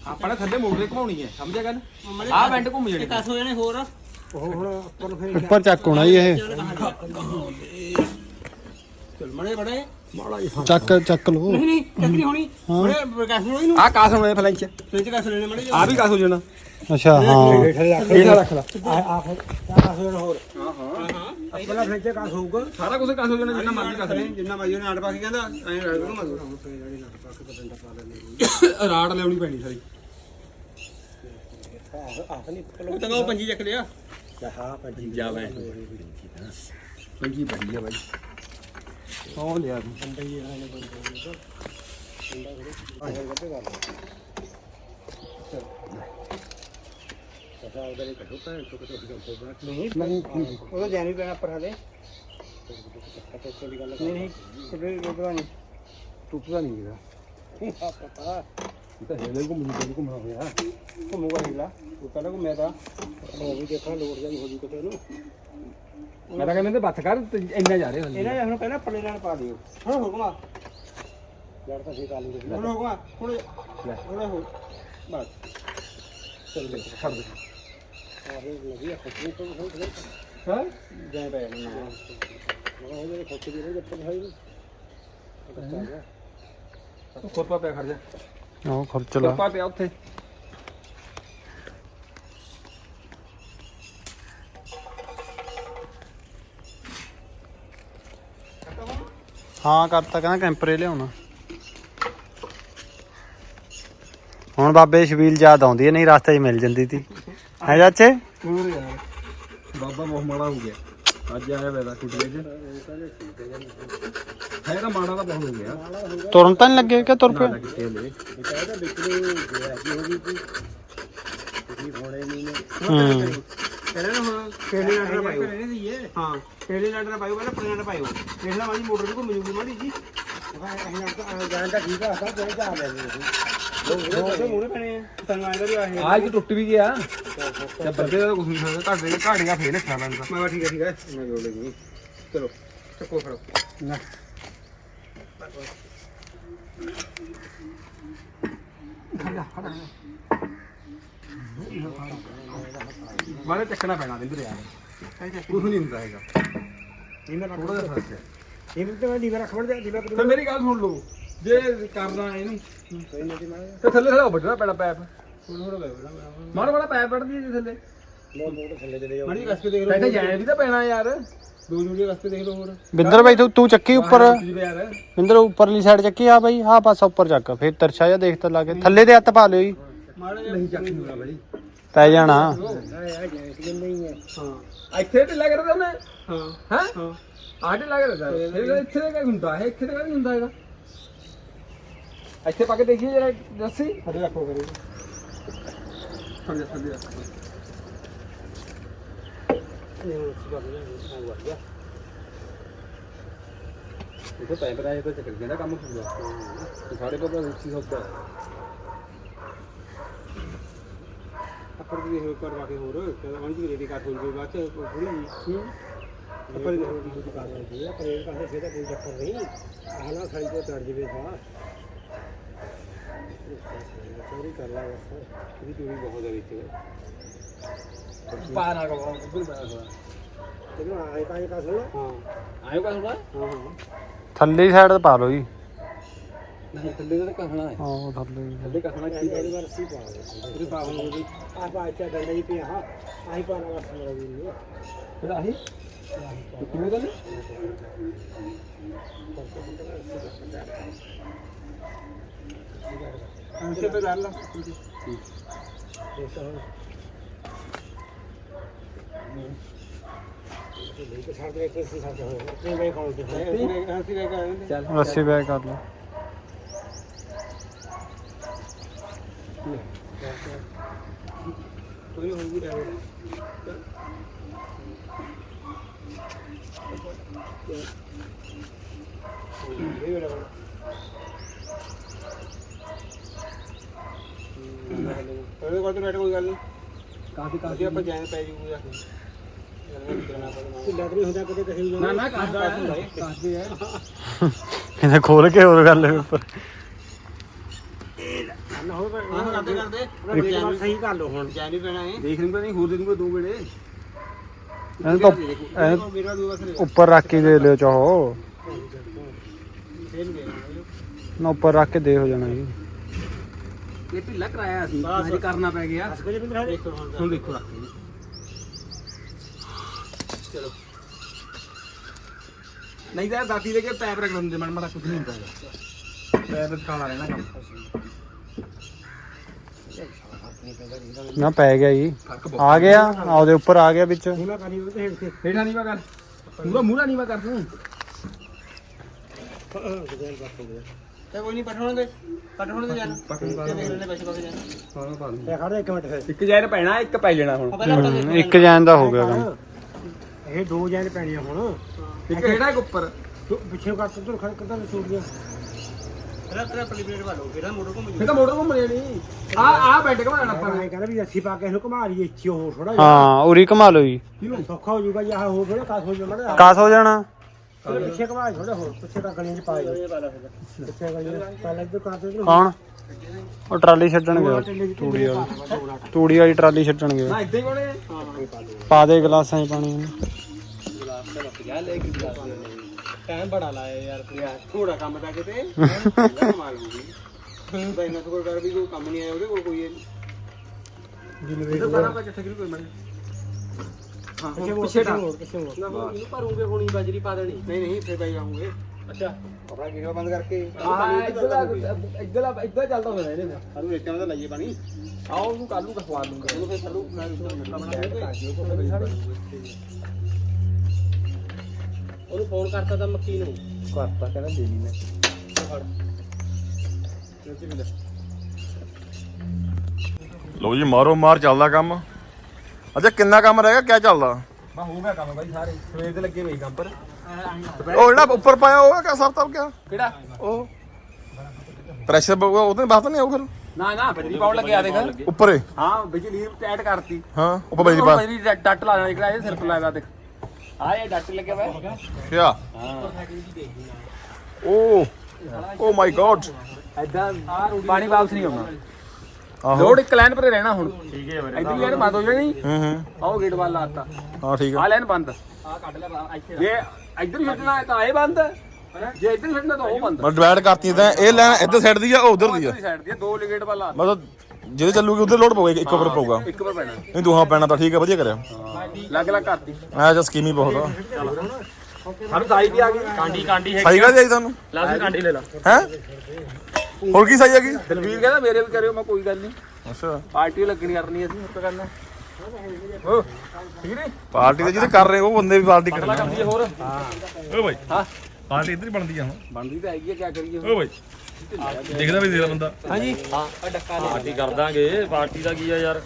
ਆਪਾਂ ਨੇ ਥੱਲੇ ਮੋਟਰ ਘੁਮਾਉਣੀ ਹੈ ਸਮਝਿਆ ਗੱਲ? ਆਹ ਬੈਂਡ ਘੁੰਮ ਜਾਣੀ ਕਸ ਹੋ ਜਾਣੇ ਹੋਰ। ਉਹ ਹੁਣ ਉੱਪਰ ਨੂੰ ਫਿਰ ਉੱਪਰ ਚੱਕ ਹੋਣਾ ਜੀ ਇਹ। ਚਲ ਮੜੇ ਬੜੇ ਚੱਕ ਚੱਕ ਲੋ ਨਹੀਂ ਨਹੀਂ ਚੱਕਰੀ ਹੋਣੀ। ਬੜੇ ਕਸ ਹੋਣੀ ਨੂੰ ਆਹ ਕਾਸ ਹੋਣੇ ਫਲੈਂਚ ਫ੍ਰਿਜ ਕਸ ਲੈਣੇ ਮੜੇ ਆ ਵੀ ਕਾਸ ਹੋ ਜਾਣਾ। ਅੱਛਾ ਹਾਂ। ਇਹਦਾ ਰੱਖ ਲਾ ਹੋਰ। ਆਪਣਾ ਫਲੈਂਚ ਕਾਸ ਹੋਊਗਾ? ਸਾਰਾ ਕੁਝ ਕਾਸ ਹੋ ਜਾਣਾ ਜਿੰਨਾ ਮਰਜ਼ੀ ਕਾਸ ਲੈ ਜਿੰਨਾ ਮਰਜ਼ੀ ਨਾਟ ਪਾ ਕੇ ਕਹਿੰਦਾ? ਐਂ ਰੜ ਦੂੰ ਮਜ਼ੂ ਰਾੜ ਲਿਆਉਣੀ ਪੈਣੀ ਸਾਰੀ। ਉਹ ਤਾਂ ਉਹ ਪੰਜੀ ਚੱਕ ਲਿਆ। ਜਾ ਬੈਂਡ ਪੰਜੀ ਪੜੀ ਆ ਬਾਈ। ਉਹ ਲਿਆ ਤੂੰ ਉਹਦਾ ਜਾਨੀ ਪੈਣਾ ਪਰ ਹਲੇ ਨਹੀਂ ਨਹੀਂ ਕਿਤੇ ਰੁਕਦਾ ਨਹੀਂ ਟੁੱਟਦਾ ਨਹੀਂ ਗਿਆ ਇਹ ਤਾਂ ਹੈਲੇ ਘੁੰਮ ਜੂ ਘੁੰਮਣਾ ਹੋਇਆ ਘੁੰਮੂਗਾ ਹੀਲਾ ਉਹ ਪਹਿਲਾਂ ਘੁੰਮਿਆ ਤਾਂ ਉਹ ਵੀ ਦੇਖਾਂ ਲੋੜ ਜਾਈ ਹੋ ਜੂ ਕਿਤੇ ਨੂੰ ਮੈਂ ਤਾਂ ਕਹਿੰਦਾ ਬੱਤ ਕਰ ਤੇ ਇੰਨਾ ਜਾ ਰਹੇ ਇਹਨਾਂ ਨੇ ਹੁਣ ਪਹਿਲਾਂ ਪੱਲੇ ਨਾਲ ਪਾ ਦਿਓ ਹੁਣ ਹੁਕਮਾ ਲੜ ਤਾਂ ਸੀ ਕਾਲੀ ਦੇ ਹੁਣ ਹੁਕਮਾ ਹੁਣ ਹੁਣ ਬਸ ਚੱਲ ਦੇ ਛੱਡ ਦੇ ਆਹੇ ਵਧੀਆ ਖੁਸ਼ਬੂ ਤੋਂ ਹੋ ਗਈ ਹਾਂ ਜਾਂ ਪੈ ਨਾ ਉਹ ਜਿਹੜੇ ਖੁਸ਼ਬੂ ਦੇ ਜੱਪਲ ਹੈ ਤੂੰ ਖੋਪਾ ਪਿਆ ਖੜ ਜਾ ਉਹ ਖਰਚ ਲਾ। ਖੋਪਾ ਪਿਆ ਉੱਥੇ। ਹਾਂ ਕਰਤਾ ਕਹਿੰਦਾ ਕੈਂਪਰੇ ਲਿਆਉਣਾ। ਹੁਣ ਬਾਬੇ ਸ਼ਬੀਲ ਯਾਦ ਆਉਂਦੀ ਹੈ ਨਹੀਂ ਰਸਤੇ 'ਚ ਮਿਲ ਜਾਂਦੀ ਤੀ। ਹੈ ਚਾਚੇ? ਹੋਰ ਯਾਰ ਬਾਬਾ ਬਹੁਤ ਮਾੜਾ ਹੋ ਗਿਆ। ਅੱਜ ਆਇਆ ਵੇਲਾ ਕੁਟੀਏ ਚ ਹੈ ਤਾਂ ਮਾੜਾ ਤਾਂ ਬਹੁਤ ਹੋ ਗਿਆ। ਤੁਰਨ ਤਾਂ ਨਹੀਂ ਲੱਗੇ ਕਿ ਤੁਰ ਪਿਆ ਕਿਤੇ ਲੈ ਇਹਦਾ ਵਿਕਰੀ ਗਿਆ ਕੀ ਹੋ ਗਈ ਸੀ ਤੁਸੀਂ ਹੋਣੇ ਨਹੀਂ ਨੇ ਹੂੰ ਕਹਿੰਦੇ ਨਾ। ਹੁਣ ਕਿਹੜੇ ਨਾਲ ਪਾਇਓ ਹਾਂ ਕਿਹੜੇ ਨਾਲ ਪਾਇਓ ਪਹਿਲਾਂ ਪਰੇ ਨਾਲ ਪਾਇਓ। ਦੇਖ ਲੈ ਮਾਜੀ ਮੋਟਰ ਵੀ ਘੁੰਮ ਜੂਗੀ ਮਾੜੀ ਜੀ। ਜਾਣ ਦਾ ਠੀਕ ਆ ਸਭ ਜਿਹੜੇ ਜਾ ਲੈ ਦੋ ਦੋ ਮੂਰੇ ਪੈਣੇ ਆ ਤੈਨੂੰ ਆਏਗਾ ਵੀ ਆਏ ਆਜ ਟੁੱਟ ਵੀ ਗਿਆ ਤੇ ਬੰਦੇ ਦਾ ਕੁਝ ਨਹੀਂ ਸਕਦਾ ਘਾਟ ਦੇ ਘਾਟ ਗਿਆ ਫੇਰ ਰੱਖਣਾ ਪੈਂਦਾ ਮੈਂ ਕਿਹਾ ਠੀਕ ਹੈ ਠੀਕ ਹੈ ਮੈਂ ਜੋੜ ਲਈ ਚਲੋ ਚੱਕੋ ਫੜੋ ਮਾਰੇ ਚੱਕਣਾ ਪੈਣਾ ਬਿੰਦਰ ਯਾਰ ਕੁਝ ਨਹੀਂ ਹੁੰਦਾ ਹੈਗਾ ਥੋੜਾ ਜਿਹਾ ਫ਼ਰਕ ਹੈ ਇਹ ਵੀ ਤਾਂ ਜੇ ਕਰਦਾ ਇਹਨੂੰ ਤੇ ਥੱਲੇ ਥੱਲੇ ਵੱਢਣਾ ਪੈਣਾ ਪੈਪ। ਮਾੜਾ ਮਾੜਾ ਪੈਪ ਵੱਢਦੀ ਜੀ ਥੱਲੇ। ਮਾੜੀ ਕੇ ਦੇਖ ਲਓ ਬੈਠੇ ਜਾਏ ਵੀ ਤਾਂ ਪੈਣਾ ਯਾਰ। ਦੋ ਜੂੜੇ ਰਸਤੇ ਦੇਖ ਲਓ ਹੋਰ। ਬਿੰਦਰ ਬਾਈ ਤੂੰ ਤੂੰ ਚੱਕੀ ਉੱਪਰ। ਜੀ ਯਾਰ ਬਿੰਦਰ ਉੱਪਰਲੀ ਸਾਈਡ ਚੱਕੀ ਆ ਬਾਈ ਆਹ ਪਾਸਾ ਉੱਪਰ ਚੱਕ। ਫਿਰ ਤਰਛਾ ਜਿਹਾ ਦੇਖ ਤਾਂ ਲਾ ਕੇ। ਥੱਲੇ ਦੇ ਹੱਥ ਪਾ ਲਿਓ ਜੀ। ਨਹੀਂ ਚੱਕ ਨਹੀਂ ਬਾਈ। ਪੈ ਜਾਣਾ। ਆ ਹੈ। ਹਾਂ ਇੱਥੇ ਢਿੱਲਾ ਕਰਦਾ ਉਹਨੇ। ਹਾਂ। ਹੈ? ਹਾਂ। ਆਹ ਢਿੱਲਾ ਕਰਦਾ। ਇੱਥੇ ਦਾ ਕੀ ਹੁੰਦਾ? ਹੈ ਇੱਥੇ ਦਾ ਕੀ ਹੁੰਦਾ ਹੈਗਾ ਇੱਥੇ ਪਾ ਕੇ ਦੇਖੀਏ ਜਰਾ ਦੱਸੀ ਹੱਥ ਰੱਖੋ ਕਰੇ। ਥੱਲੇ ਥੱਲੇ ਰੱਖ ਇਹ ਹੁਣ ਸੁਭਾ ਗਿਆ ਆ। ਗਿਆ ਇਹ ਪੈਪ ਰਾਜ ਤਾਂ ਚੱਕਰ ਜਾਂਦਾ ਕੰਮ ਤੇ ਸਾਡੇ ਕੋਲ ਤਾਂ ਉੱਚੀ ਸੌਦਾ ਅੱਪਰ ਵੀ ਇਹ ਕਰਵਾ ਕੇ ਹੋਰ ਕਹਿੰਦਾ ਮਨ ਜੀ ਰੇਡੀ ਕਰ ਹੋਈ ਬਾਅਦ ਚ ਥੋੜੀ ਜੀ ਅੱਪਰ ਦੀ ਰੇਡੀ ਹੋਈ ਕਰ ਰਹੀ ਹੈ ਪਰ ਇਹ ਕਹਿੰਦੇ ਫੇਰ ਤਾਂ ਕੋਈ ਚੱਕਰ ਨਹੀਂ। ਆਹਲਾ ਸਾਈ ਤੇ ਚੜ ਜਵੇ ਤਾਂ। ਚੋਰੀ ਕਰ ਲਾ ਬਸ ਇਹਦੀ ਚੋਰੀ ਬਹੁਤ ਹੈ ਵਿੱਚ ਪਾ ਨਾ ਕੋ ਬਿਲ ਬਣਾ ਥੋੜਾ ਤੈਨੂੰ ਆਏ ਤਾਂ ਇਹ ਕਾ ਸੁਣ ਹਾਂ ਆਇਓ ਕਾ ਥੋੜਾ ਹਾਂ ਹਾਂ ਥੱਲੇ ਸਾਈਡ ਤੇ ਪਾ ਲਓ ਜੀ। ਨਹੀਂ ਥੱਲੇ ਦਾ ਕਹਣਾ ਹੈ। ਆਹ ਥੱਲੇ ਥੱਲੇ ਕਹਣਾ ਇਹ ਵਾਲੀ ਵਾਰ ਸੀ ਪਾ ਆ ਡੰਡਾ ਜੀ। ਪਿਆ ਹਾਂ ਆਹੀ? ਪਾਣਾ ਮੇਰਾ ਵੀ ਨਹੀਂ ਇਹਦਾ ਆਹੀ ਕਿਵੇਂ ਦਾ ਨੇ ਅੰਸੇ ਤੇ ਕਰ ਲਾ। ਰੱਸੀ ਬੈਗ ਕਰ ਲਓ ਕੋਈ ਹੋਈ ਵੀ ਇਹ ਵੇਲਾ ਉਹਦੇ ਕੋਲ ਤਾਂ ਬੈਠ ਕੋਈ ਗੱਲ ਨਹੀਂ ਕਾਫੀ ਅਸੀਂ ਆਪਾਂ ਜੈਨ ਪੈ ਜੂਗਾ। ਢਿੱਲਾ ਤਾਂ ਨਹੀਂ ਹੁੰਦਾ ਕਦੇ ਕਿਸੇ ਨੂੰ ਨਾ ਨਾ ਕਰਦਾ ਕਰਦੇ ਆ ਇਹਨੇ ਖੋਲ ਕੇ ਹੋਰ ਗੱਲ ਉੱਪਰ। ਨਾ ਹੋਰ ਹਾਂ ਕਰਦੇ ਕਰਦੇ। ਸਹੀ ਕਰ ਲਓ ਹੁਣ। ਜੈ ਨਹੀਂ ਪੈਣਾ ਹੈ ਦੇਖ ਨਹੀਂ ਨਹੀਂ ਹੋਰ ਦੇ ਦੂੰਗਾ ਦੋ ਵੇੜੇ ਇਹਨੂੰ ਤਾਂ ਉੱਪਰ ਰੱਖ ਕੇ ਦੇ ਲਿਓ ਚਾਹੋ। ਨਾ ਉੱਪਰ ਰੱਖ ਕੇ ਦੇ ਹੋ ਜਾਣਾ ਜੀ। ਇਹ ਢਿੱਲਾ ਕਰਾਇਆ ਸੀ ਮੈਂ ਕਰਨਾ ਪੈ ਗਿਆ ਹੁਣ ਦੇਖੋ ਰੱਖ। ਚਲੋ ਨਹੀਂ ਤਾਂ ਦਾਤੀ ਦੇ ਕੇ ਪੈਪ ਰੱਖ ਦਿੰਦੇ ਮਨ ਮੜਾ ਕੁਝ ਨਹੀਂ ਹੁੰਦਾ। ਪੈਪ ਦਿਖਾਉਣਾ ਰਹਿਣਾ ਕੰਮ ਨਾ ਪੈ ਗਿਆ ਜੀ ਆ ਗਿਆ ਆ ਉਹਦੇ ਉੱਪਰ ਆ ਗਿਆ ਵਿੱਚ ਕਰੀ ਹੇਠ ਤੇ ਹੇਠਾਂ ਨਹੀਂ ਵਾ ਕਰ ਮੂਰਾ ਨਹੀਂ ਵਾ ਕਰ ਤੂੰ ਤੇ ਕੋਈ ਨਹੀਂ ਪਠਾਉਣਗੇ ਪਠਾਉਣ ਦੇ ਜਾਣਾ। ਤੇ ਦੇਖ ਲੈਣੇ ਪੈਸੇ ਪਾ ਕੇ ਜਾਣਾ। ਹਾਂ ਪਾ ਤੇ ਖੜ ਇੱਕ ਮਿੰਟ ਫਿਰ। ਇੱਕ ਜਾਇਰ ਪੈਣਾ ਇੱਕ ਪੈ ਲੈਣਾ ਹੁਣ। ਪਹਿਲਾਂ ਆਪਾਂ ਹਮ, ਇੱਕ ਜੈਨ ਦਾ ਹੋ ਗਿਆ ਕੰਮ। ਇਹ ਦੋ ਜੈਨ ਪੈਣੀਆਂ ਹੁਣ। ਇੱਕ ਹੇਠਾਂ ਇੱਕ ਉੱਪਰ? ਤੂੰ ਪਿੱਛੇ ਕੱਟ ਤੂੰ ਖੜ ਕਿੱਦਾਂ ਛੁੱਟ ਗਿਆ? ਪਹਿਲਾਂ ਪਹਿਲਾਂ ਪਲੀ ਪਲੇਟ ਵਾਲੋ ਫਿਰ ਮੋਟਰ ਘੁੰਮ ਫਿਰ ਤਾਂ ਮੋਟਰ ਘੁੰਮ ਲੈਣੀ ਆ ਆ ਬੈੱਡ ਘਮਾਣਾ ਆਪਾਂ ਆਪਾਂ ਇਹ ਕਹਿੰਦਾ ਵੀ ਅੱਛੀ ਪਾ ਕੇ ਇਹਨੂੰ ਘੁਮਾ ਲਈਏ ਇੱਥੇ ਹੋਰ ਥੋੜਾ ਹਾਂ ਉਰੀ ਘਮਾ ਲਓ ਜੀ। ਸੌਖਾ ਹੋ ਜਾਊਗਾ ਜਾਂ ਹੋਰ ਥੋੜਾ ਕਾਸ ਹੋ ਜਾਊਗਾ ਕਾਸ ਹੋ ਜਾਣਾ। ਫਿਰ ਪਿੱਛੇ ਘੁਮਾ ਥੋੜਾ ਹੋਰ ਪਿੱਛੇ ਤਾਂ ਗਲੀਆਂ ਚ ਪਾ ਦੇ ਪਿੱਛੇ ਗਲੀਆਂ ਪਹਿਲਾਂ ਇੱਧਰ ਕਾਸ ਇੱਧਰ ਕੌਣ? ਉਹ ਟਰਾਲੀ ਛੱਡਣ ਗਿਆ ਤੂੜੀ ਵਾਲੀ। ਤੂੜੀ ਵਾਲੀ ਟਰਾਲੀ ਛੱਡਣ ਗਿਆ ਨਾ ਇਦਾਂ ਹੀ ਕੋਣੇ ਪਾ ਦੇ ਗਲਾਸਾਂ 'ਚ ਪਾਣੀ। ਇਹਨੂੰ। ਟਾਈਮ ਬੜਾ ਲਾਇਆ ਯਾਰ ਤੂੰ। ਥੋੜਾ ਕੰਮ ਤਾਂ ਕਿਤੇ। ਕਮਾਲ ਹੋਊਗੀ ਬਈ ਨਾ ਕੋਈ ਕਰ ਵੀ ਕੋਈ ਕੰਮ ਨਹੀਂ ਆਇਆ ਉਹਦੇ ਕੋਲ ਕੋਈ। ਇਹ ਕਰੀ ਕੋਈ ਮੈਂ ਹਾਂ ਪਿੱਛੇ ਹੁਣ ਹੋਰ ਪਿੱਛੇ ਪਿੱਛੇ ਡਾ ਹੋਰ ਪਿੱਛੇ ਹੋਰ ਨਾ ਹੁਣ ਇਹਨੂੰ ਭਰੂਗੇ ਹੁਣੀ ਬਾਜਰੀ ਪਾ ਦੇਣੀ। ਨਹੀਂ ਨਹੀਂ ਫਿਰ ਬਾਈ ਆਉਂਗੇ। ਅੱਛਾ। ਆਪਣਾ ਗੇੜਾ ਬੰਦ ਕਰਕੇ। ਹਾਂ ਇੱਧਰ ਦਾ ਇੱਧਰ ਦਾ ਇੱਧਰ ਚੱਲਦਾ ਹੁੰਦਾ ਇਹਦੇ ਨਾਲ। ਸਾਨੂੰ ਇੱਕ ਟਾਈਮ ਦਾ ਲਾਈਏ ਪਾਣੀ। ਆਓ ਉਹਨੂੰ ਕੱਲ ਨੂੰ ਖਵਾ ਲੂੰਗਾ ਉਹਨੂੰ ਫਿਰ ਸਾਨੂੰ ਉਹਨੂੰ ਫੋਨ ਕਰਤਾ ਤਾਂ ਮੱਕੀ ਨੂੰ। ਕਰਤਾ ਕਹਿੰਦਾ ਦੇ ਦੀ ਮੈਂ। ਲੋ। ਜੀ ਮਾਰੋ ਮਾਰ ਚੱਲਦਾ ਕੰਮ। ਅੱਛਾ ਕਿੰਨਾ ਕੰਮ ਰਹਿ ਗਿਆ? ਕਿਆ ਚੱਲਦਾ? ਬਾ ਹੋ ਗਿਆ ਕੰਮ ਬਾਈ ਸਾਰੇ। ਸਵੇਰ ਦੇ ਲੱਗੇ ਹੋਏ ਕੰਮ ਪਰ। ਉਹ ਜਿਹੜਾ ਉੱਪਰ ਪਾਇਆ ਉਹ ਕਿਆ ਸਭ ਤਬ ਕਿਆ? ਕਿਹੜਾ? ਉਹ। ਪ੍ਰੈਸ਼ਰ ਉਹਦੇ ਬਾਤ ਨਹੀਂ ਆਉ ਫਿਰ? ਨਾ ਨਾ ਬਿਜਲੀ ਪਾਉਣ ਲੱਗਿਆ ਦੇਖ। ਉੱਪਰੇ? ਹਾਂ ਬਿਜਲੀ ਟੈਟ ਕਰਤੀ। ਹਾਂ ਉੱਪਰ ਬਈ ਪਾ। ਬਿਜਲੀ ਡੱਟ- ਡੱਟ ਲਾ ਦੇਣਾ ਜਿਹੜਾ ਇਹ ਸਿਰ ਤੇ ਲਾਇਆ ਦੇਖ। ਆ ਇਹ ਡੱਟ ਲੱਗਿਆ ਵਾ। ਕਿਆ ਓ ਓ ਮਾਈ ਗॉड ਐਦਾਂ ਪਾਣੀ ਵਾਪਸ ਨਹੀਂ ਆਉਣਾ ਆਹੋ ਲੋਡ ਇੱਕ ਲਾਈਨ ਪਰ ਰਹਿਣਾ ਹੁਣ। ਠੀਕ ਹੈ ਇਧਰ ਲਾਈਨ ਬੰਦ ਹੋ ਜਾਣੀ। ਹੂੰ ਹੂੰ। ਆਓ ਗੇਟ ਵੱਲ ਲਾਤਾ। ਹਾਂ ਠੀਕ ਆ। ਆ ਲਾਈਨ ਬੰਦ। ਆ ਕੱਢ ਲੈ ਇੱਥੇ ਜੇ ਇੱਧਰ ਹੀ ਛੱਡਣਾ ਹੈ ਤਾਂ ਇਹ ਬੰਦ। ਜੇ ਇੱਧਰ ਹੀ ਛੱਡਣਾ ਤਾਂ ਉਹ ਬੰਦ। ਮੈਂ ਡਿਵਾਈਡ ਕਰਤੀ ਤਾਂ ਇਹ ਲੈਣ ਇੱਧਰ ਸਾਈਡ ਦੀ ਆ ਉਹ ਉਧਰ ਦੀ ਆ। ਇੱਧਰ ਸਾਈਡ ਦੀ ਆ, ਦੋ ਗੇਟ ਵੱਲ ਲਾ ਮਤਲਬ ਜਿਹਦੇ ਚੱਲੂਗੀ ਉਧਰ ਲੋਡ ਪਊਗਾ ਇੱਕ ਉੱਪਰ ਪਊਗਾ। ਇੱਕ ਪਰ ਪੈਣਾ। ਨਹੀਂ ਦੋਹਾਂ ਪੈਣਾ ਤਾਂ ਠੀਕ ਹੈ ਵਧੀਆ ਕਰਿਆ। ਲੱਗ ਲੱਗ ਕਰਤੀ। ਮੈਂ ਜਾਂ ਸਕੀਮੀ ਬਹੁਤ ਆ। ਸਾਨੂੰ ਸਾਈ ਵੀ ਆ ਗਈ। ਕਾਂਡੀ ਕਾਂਡੀ ਸਹੀ ਗੱਲ ਜਾਈ ਤੁਹਾਨੂੰ? ਲਾਜ਼ਮੀ ਕਾਂਡੀ ਲੈ ਲਾ। ਹੈ? ਹੋਰ ਕੀ ਸਹੀ ਹੈਗੀ? ਦਲਵੀਰ ਕਹਿੰਦਾ ਮੇਰੇ ਵੀ ਕਰਿਓ ਮੈਂ ਕੋਈ ਗੱਲ ਨਹੀਂ। ਅੱਛਾ। ਪਾਰਟੀ ਲੱਗਣੀ ਕਰਨੀ ਅਸੀਂ ਹੋਰ ਕਰਨਾ। ਹੋ ਠੀਕ ਨਹੀਂ? ਪਾਰਟੀ ਤੇ ਜਿਹਦੇ ਕਰ ਰਹੇ ਉਹ ਬੰਦੇ ਵੀ ਪਾਰਟੀ ਜੀ ਹੋਰ। ਓ ਬਾਈ ਹਾਂ। ਪਾਰਟੀ ਇੱਧਰ ਹੀ ਬਣਦੀ ਆ ਹੁਣ। ਬਣਦੀ ਤਾਂ ਹੈਗੀ ਆ ਕੀ ਕਰੀਏ ਓ ਬਾਈ ਦੇਖਦਾ ਵੀ ਦੇਦਾ ਬੰਦਾ। ਹਾਂਜੀ। ਹਾਂ ਆ ਡੱਕਾ ਲੈ। ਪਾਰਟੀ ਕਰ ਦਾਂਗੇ ਪਾਰਟੀ ਦਾ ਕੀ ਆ ਯਾਰ?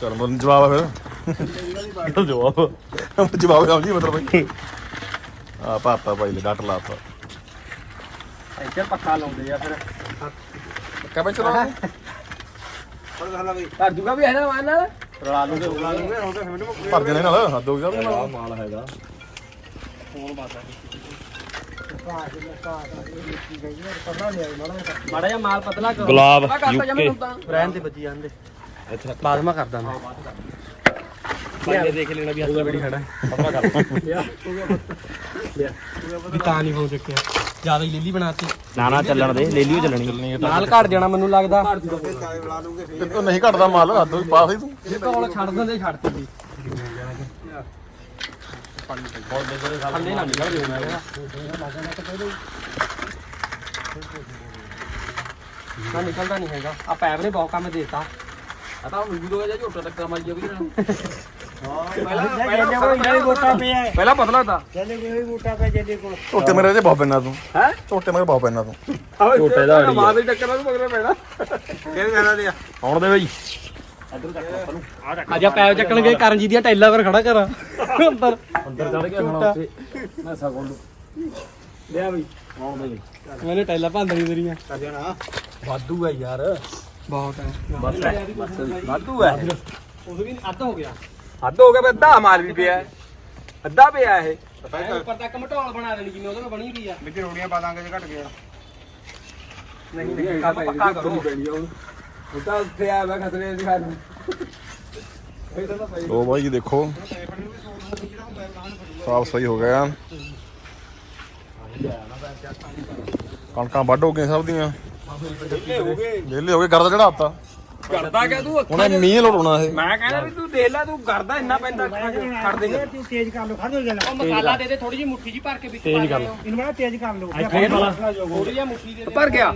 ਚਲ ਮਨ ਜਵਾਬ ਆ ਫਿਰ। ਜਵਾਬ। ਜਵਾਬ ਸਮਝੀ ਮਤਲਬ। ਬਾਈ ਆ ਪਾਪਾ ਭਾਈ ਲੈ ਡੱਟ ਲਾਤਾ। ਇੱਥੇ ਪੱਕਾ ਲਾਉਂਦੇ ਆ ਫਿਰ। ਕਾ ਬਈ ਚਲਾ ਕਰ ਜੂਗਾ ਵੀ ਹੈ ਨਾ ਮਾਨ ਨਾਲ? ਰਲਾ ਲੂਗੇ ਰਲਾ ਲੂਗੇ ਹੁਣ ਤਾਂ ਮੈਨੂੰ ਭਰ ਜਣੇ ਨਾਲ ਹੱਦ ਹੋ ਗਿਆ ਨਾਲ ਮਾਲ ਹੈਗਾ। ਮਾੜਾ ਜਿਹਾ ਮਾਲ ਪਤਲਾ ਕਰੋ। ਗੁਲਾਬ ਤਾਂ ਰਹਿਣ ਦੇ ਬੱਜੀ ਜਾਂਦੇ। ਬਾਅਦ ਮੈਂ। ਕਰਦਾ। ਮੈਂ ਬੰਦੇ ਦੇਖ ਲੈਣਾ ਵੀ ਹੱਥ ਬੜੀ ਖੜਾ ਪਤਾ ਕਰ। ਵੀ ਤਾਂ ਨਹੀਂ ਹੋ ਚੱਕਿਆ ਜ਼ਿਆਦਾ ਹੀ ਲੀਲੀ ਬਣਾਤੀ। ਨਾ ਨਾ ਚੱਲਣ ਦੇ ਲੈ ਲਿਓ ਚੱਲਣੀ। ਨਾਲ ਘਟ ਜਾਣਾ ਮੈਨੂੰ ਲੱਗਦਾ। ਤੇ ਤੂੰ ਨਹੀਂ ਘਟਦਾ ਮਾਲ ਹੱਦ ਵੀ ਪਾ ਸਹੀ ਤੂੰ। ਇਹ ਤਾਂ ਛੱਡ ਦਿੰਦੇ ਛੱਡਤੀ ਸੀ ਥੱਲੇ ਨਾ ਨਿਕਲ ਜਿਓ ਮੈਂ। ਨਾ ਨਿਕਲਦਾ ਨਹੀਂ ਹੈਗਾ। ਆ ਪੈਪ ਨੇ ਬਹੁਤ ਕੰਮ ਦੇਤਾ। ਆ ਤਾਂ ਮੈਨੂੰ ਦੋ ਜਾਂ ਝੋਟਾ ਟੱਕਾ ਮਾਰੀ ਜਾ ਵੀ ਪਹਿਲਾਂ ਪਤਲਾ ਤਾਂ ਝੋਟੇ ਮੇਰੇ ਜੇ ਬਹੁਤ ਪੈਣਾ ਤੂੰ। ਹੈ? ਝੋਟੇ ਮੇਰੇ ਬਹੁਤ ਪੈਣਾ ਤੂੰ। ਝੋਟੇ ਦਾ ਮਾਂ ਦੇ ਟੱਕਰ ਨੂੰ ਮਗਰ ਪੈਣਾ। ਕਿਹੜੇ ਜਾਣਾ ਦੇ ਆਉਣ ਦੇ ਬਈ। ਅੱਜ ਪੈਪ ਚੱਕਣ ਗਏ ਕਰਨਜੀ ਦੀਆਂ ਟੈਲਾਂ ਪਰ ਖੜਾ ਕਰਾਂ ਅੰਦਰ। ਅੰਦਰ ਚੜ ਗਿਆ ਹੁਣ ਉੱਥੇ। ਮੈਂ ਸਗੋਂ ਲਿਆ ਬਈ। ਆਉਣ ਦੇ ਮੈਨੇ ਟੈਲਾਂ ਭੰਦਣੀ ਤੇਰੀਆਂ। ਕਰ ਜਾਣਾ। ਵਾਧੂ ਹੈ ਯਾਰ। ਬਹੁਤ ਹੈ ਵਾਧੂ ਹੈ ਉਹ ਵੀ ਅੱਧ ਹੋ ਗਿਆ। ਹੱਦ ਹੋ ਗਿਆ ਵੀ ਅੱਧਾ ਮਾਲ ਵੀ ਪਿਆ। ਹੈ। ਅੱਧਾ ਪਿਆ ਇਹ। ਉੱਪਰ ਤੱਕ ਮਟੋਲ ਬਣਾ ਦੇਣੀ ਜਿਵੇਂ ਉਹਦੇ ਨਾਲ ਬਣੀ ਵੀ ਆ। ਵਿੱਚ ਰੋੜੀਆਂ ਪਾ ਦਾਂਗੇ ਜੇ ਘਟ ਗਿਆ। ਨਹੀਂ ਨਹੀਂ ਕੰਮ ਪੱਕਾ ਕਰੋ। ਤਾਂ ਉੱਥੇ ਆ ਮੈਂ ਖਤਰੇ ਦੀ ਗੱਲ। ਲੋ ਬਾਈ ਜੀ ਦੇਖੋ। ਸਾਫ਼ ਸਹੀ ਹੋ ਗਿਆ। ਕਣਕਾਂ ਵੱਢ ਹੋ ਗਈਆਂ ਸਭ ਦੀਆਂ। ਵਿਹਲੇ ਹੋ ਗਏ। ਗਰਦ ਚੜਾਤਾ ਕਰਦਾ ਕਿ ਤੂੰ ਹੁਣ ਇਹ ਮੀਂਹ ਲੋੜਨਾ ਇਹ। ਮੈਂ ਕਹਿੰਦਾ ਵੀ ਤੂੰ ਦੇਖ ਲੈ ਤੂੰ ਕਰਦਾ ਇੰਨਾ ਪੈਂਦਾ ਛੱਡ ਦੇ ਤੇਜ਼ ਕਰ ਲਓ ਖੜ ਹੋ ਜਾਣਾ ਉਹ ਮਸਾਲਾ ਦੇ ਦੇ ਥੋੜੀ ਜਿਹੀ ਮੁੱਠੀ ਜੀ ਭਰ ਕੇ ਵਿੱਚ ਤੇਜ਼ ਕਰ ਲਓ। ਇਹਨੂੰ ਬੜਾ ਤੇਜ਼ ਕਰ ਲਓ। ਥੋੜੀ ਜਿਹੀ ਮੁੱਠੀ ਦੇ ਦੇ ਭਰ ਗਿਆ।